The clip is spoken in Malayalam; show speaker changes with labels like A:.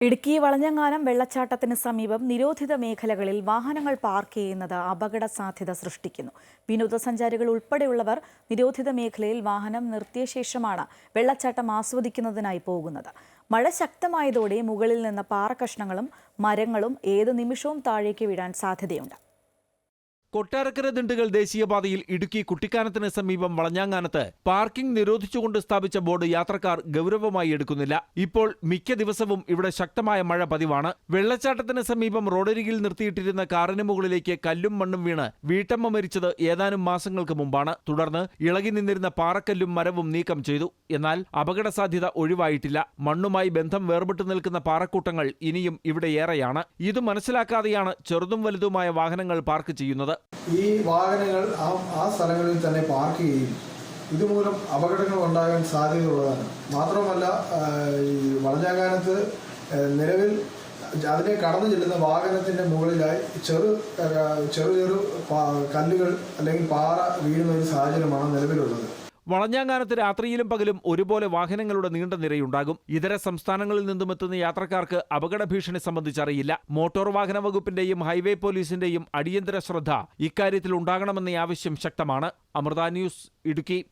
A: ഇടുക്കി വളഞ്ഞങ്ങാനം വെള്ളച്ചാട്ടത്തിന് സമീപം നിരോധിത മേഖലകളിൽ വാഹനങ്ങൾ പാർക്ക് ചെയ്യുന്നത് അപകട സാധ്യത സൃഷ്ടിക്കുന്നു. വിനോദസഞ്ചാരികൾ ഉൾപ്പെടെയുള്ളവർ നിരോധിത മേഖലയിൽ വാഹനം നിർത്തിയ ശേഷമാണ് വെള്ളച്ചാട്ടം ആസ്വദിക്കുന്നതിനായി പോകുന്നത്. മഴ ശക്തമായതോടെ മുകളിൽ നിന്ന് പാറക്കഷ്ണങ്ങളും മരങ്ങളും ഏത് നിമിഷവും താഴേക്ക് വീഴാൻ സാധ്യതയുണ്ട്.
B: കൊട്ടാരക്കര ദിണ്ടുകൾ ദേശീയപാതയിൽ ഇടുക്കി കുട്ടിക്കാനത്തിന് സമീപം വളഞ്ഞാങ്ങാനത്ത് പാർക്കിംഗ് നിരോധിച്ചുകൊണ്ട് സ്ഥാപിച്ച ബോർഡ് യാത്രക്കാർ ഗൗരവമായി എടുക്കുന്നില്ല. ഇപ്പോൾ മിക്ക ദിവസവും ഇവിടെ ശക്തമായ മഴ പതിവാണ്. വെള്ളച്ചാട്ടത്തിന് സമീപം റോഡരികിൽ നിർത്തിയിട്ടിരുന്ന കാറിന് മുകളിലേക്ക് കല്ലും മണ്ണും വീണ് വീട്ടമ്മ മരിച്ചത് ഏതാനും മാസങ്ങൾക്ക് മുമ്പാണ്. തുടർന്ന് ഇളകി നിന്നിരുന്ന പാറക്കല്ലും മരവും നീക്കം ചെയ്തു. എന്നാൽ അപകട സാധ്യത ഒഴിവായിട്ടില്ല. മണ്ണുമായി ബന്ധം വേർപെട്ടു നിൽക്കുന്ന പാറക്കൂട്ടങ്ങൾ ഇനിയും ഇവിടെ ഏറെയാണ്. ഇത് മനസ്സിലാക്കാതെയാണ് ചെറുതും വലുതുമായ വാഹനങ്ങൾ പാർക്ക് ചെയ്യുന്നത്.
C: ഈ വാഹനങ്ങൾ ആ ആ സ്ഥലങ്ങളിൽ തന്നെ പാർക്ക് ചെയ്യും. ഇതുമൂലം അപകടങ്ങൾ ഉണ്ടാകാൻ സാധ്യതയുള്ളതാണ്. മാത്രമല്ല ഈ വളഞ്ഞാകാനത്ത് നിലവിൽ അതിനെ കടന്നു ചെല്ലുന്ന വാഹനത്തിന്റെ മുകളിലായി ചെറു ചെറു ചെറു കല്ലുകൾ അല്ലെങ്കിൽ പാറ വീഴുന്ന ഒരു സാഹചര്യമാണ് നിലവിലുള്ളത്.
B: വളഞ്ഞാങ്ങാനത്ത് രാത്രിയിലും പകലും ഒരുപോലെ വാഹനങ്ങളുടെ നീണ്ട നിരയുണ്ടാകും. ഇതര സംസ്ഥാനങ്ങളിൽ നിന്നും എത്തുന്ന യാത്രക്കാർക്ക് അപകട ഭീഷണി സംബന്ധിച്ചറിയില്ല. മോട്ടോർ വാഹന വകുപ്പിന്റെയും ഹൈവേ പോലീസിന്റെയും അടിയന്തര ശ്രദ്ധ ഇക്കാര്യത്തിൽ ഉണ്ടാകണമെന്ന ആവശ്യം ശക്തമാണ്. അമൃത ന്യൂസ് ഇടുക്കി.